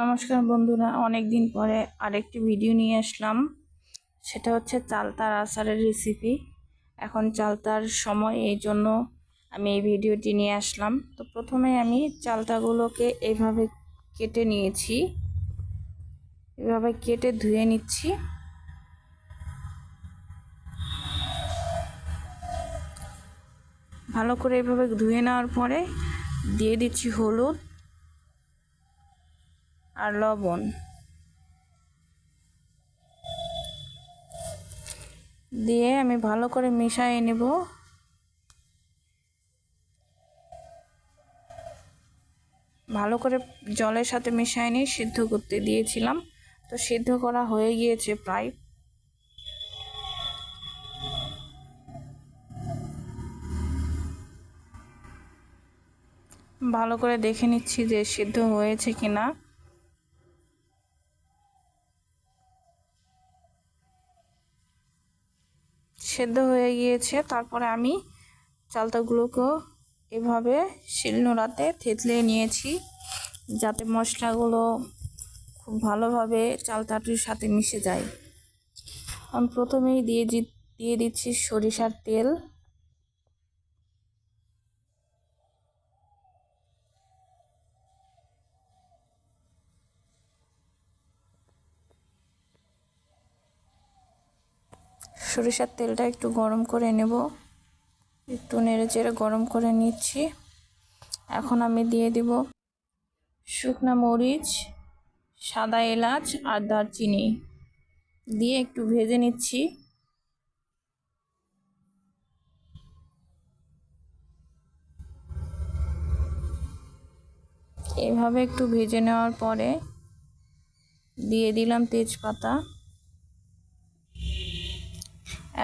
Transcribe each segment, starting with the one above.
নমস্কার বন্ধুরা অনেক দিন পরে আরেকটি ভিডিও নিয়ে আসলাম। সেটা হচ্ছে চালতার আচারের রেসিপি এখন চালতার সময়, এই জন্য আমি এই ভিডিওটি নিয়ে আসলাম। তো প্রথমে আমি চালতাগুলোকে এইভাবে কেটে নিয়েছি। এভাবে কেটে ধুয়ে নিচ্ছি। ভালো করে এভাবে ধুয়ে নেওয়ার পরে দিয়ে দিচ্ছি হলুদ। আর লবণ। দিয়ে আমি ভালো করে মিশিয়ে নেব। ভালো করে জলের সাথে মিশিয়ে নিয়ে সিদ্ধ করতে দিয়েছিলাম। তো সিদ্ধ করা হয়ে গিয়েছে প্রায়। ভালো করে দেখে নিচ্ছি যে সিদ্ধ হয়েছে কিনা। সেদ্ধ হয়ে গিয়েছে। তারপরে আমি চালতাগুলোকে এভাবে শিলনোড়াতে থেতলে নিয়েছি, যাতে মশলাগুলো খুব ভালোভাবে চালতাটির সাথে মিশে যায়। আমি প্রথমেই দিয়ে দিয়ে দিচ্ছি সরিষার তেল। সরিষার তেলটা একটু গরম করে নেব। একটু নেড়ে চেড়ে গরম করে নিচ্ছি। এখন আমি দিয়ে দিব শুকনো মরিচ, সাদা এলাচ আর দারচিনি। দিয়ে একটু ভেজে নিচ্ছি। এভাবে একটু ভেজে নেওয়ার পরে দিয়ে দিলাম তেজপাতা।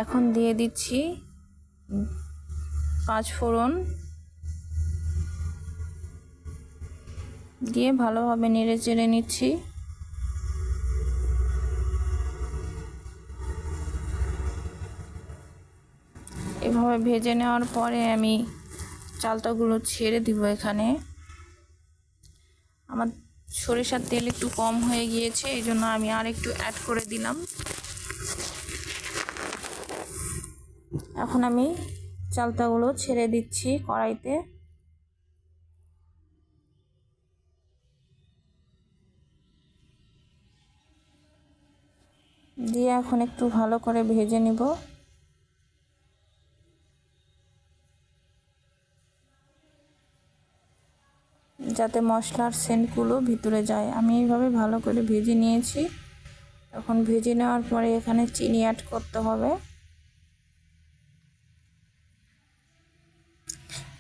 এখন দিয়ে দিচ্ছি পাঁচ ফোড়ন। দিয়ে ভালোভাবে নেড়ে চেড়ে নিচ্ছি। এভাবে ভেজে নেওয়ার পরে আমি চালটাগুলো ছেড়ে দিব এখানে। আমার সরিষার তেল একটু কম হয়ে গিয়েছে, এই জন্য আমি আর একটু অ্যাড করে দিলাম। এখন আমি চালতাগুলো ছেড়ে দিচ্ছি কড়াইতে। দিয়ে এখন একটু ভালো করে ভেজে নিব। যাতে মশলার সেন্টগুলো ভিতরে যায়। আমি এইভাবে ভালো করে ভেজে নিয়েছি। এখন ভেজে নেওয়ার পরে এখানে চিনি অ্যাড করতে হবে।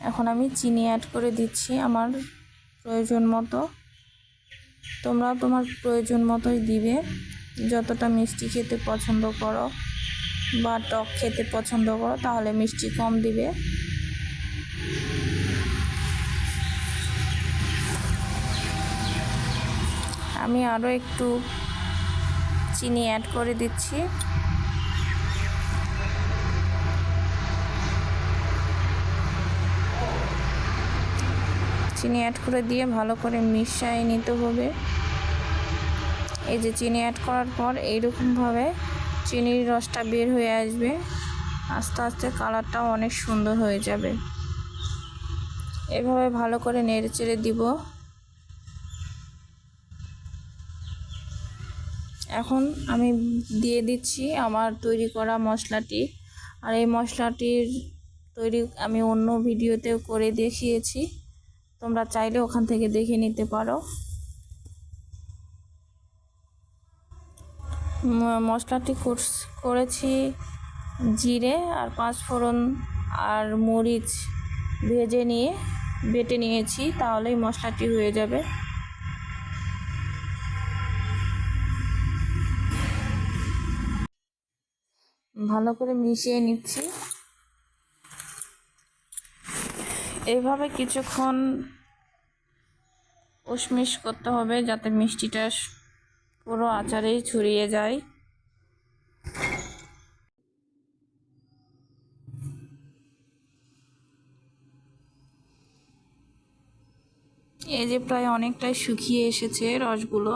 এখন আমি চিনি অ্যাড করে দিচ্ছি আমার প্রয়োজন মতো। তোমরা তোমার প্রয়োজন মতোই দিবে। যতটা মিষ্টি খেতে পছন্দ করো বা টক খেতে পছন্দ করো, তাহলে মিষ্টি কম দিবে। আমি আরও একটু চিনি অ্যাড করে দিচ্ছি। চিনি অ্যাড করে দিয়ে ভালো করে মিশিয়ে নিতে হবে। এই যে চিনি অ্যাড করার পর এইরকমভাবে চিনির রসটা বের হয়ে আসবে। আস্তে আস্তে কালারটাও অনেক সুন্দর হয়ে যাবে। এভাবে ভালো করে নেড়ে চেড়ে দিব। এখন আমি দিয়ে দিচ্ছি আমার তৈরি করা মশলাটি। আর এই মশলাটির তৈরি আমি অন্য ভিডিওতেও করে দেখিয়েছি। তোমরা চাইলে ওখান থেকে দেখে নিতে পারো। মশলাটি করেছি জিরে আর পাঁচ ফোড়ন আর মরিচ ভেজে নিয়ে, বেটে নিয়েছি, তাহলেই মশলাটি হয়ে যাবে। ভালো করে মিশিয়ে নিচ্ছি। এইভাবে কিছুক্ষণ উশমিশ করতে হবে যাতে মিষ্টিটা পুরো আচারেই ছড়িয়ে যায়। এই যে প্রায় অনেকটাই শুকিয়ে এসেছে রসগুলো।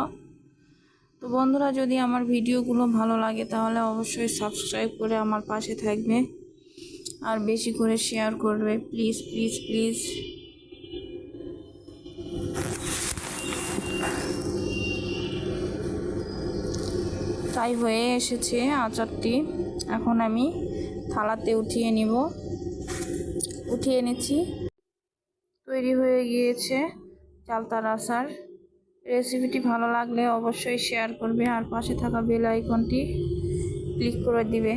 তো বন্ধুরা, যদি আমার ভিডিওগুলো ভালো লাগে তাহলে অবশ্যই সাবস্ক্রাইব করে আমার পাশে থাকবে। আর বেশি করে শেয়ার করবে। প্লিজ প্লিজ প্লিজ তাই হয়ে এসেছে আচারটি। এখন আমি থালাতে উঠিয়ে নিব। উঠিয়ে নিচ্ছি। তৈরি হয়ে গিয়েছে চালতার আচার। রেসিপিটি ভালো লাগলে অবশ্যই শেয়ার করবে আর পাশে থাকা বেল আইকনটি ক্লিক করে দিবে।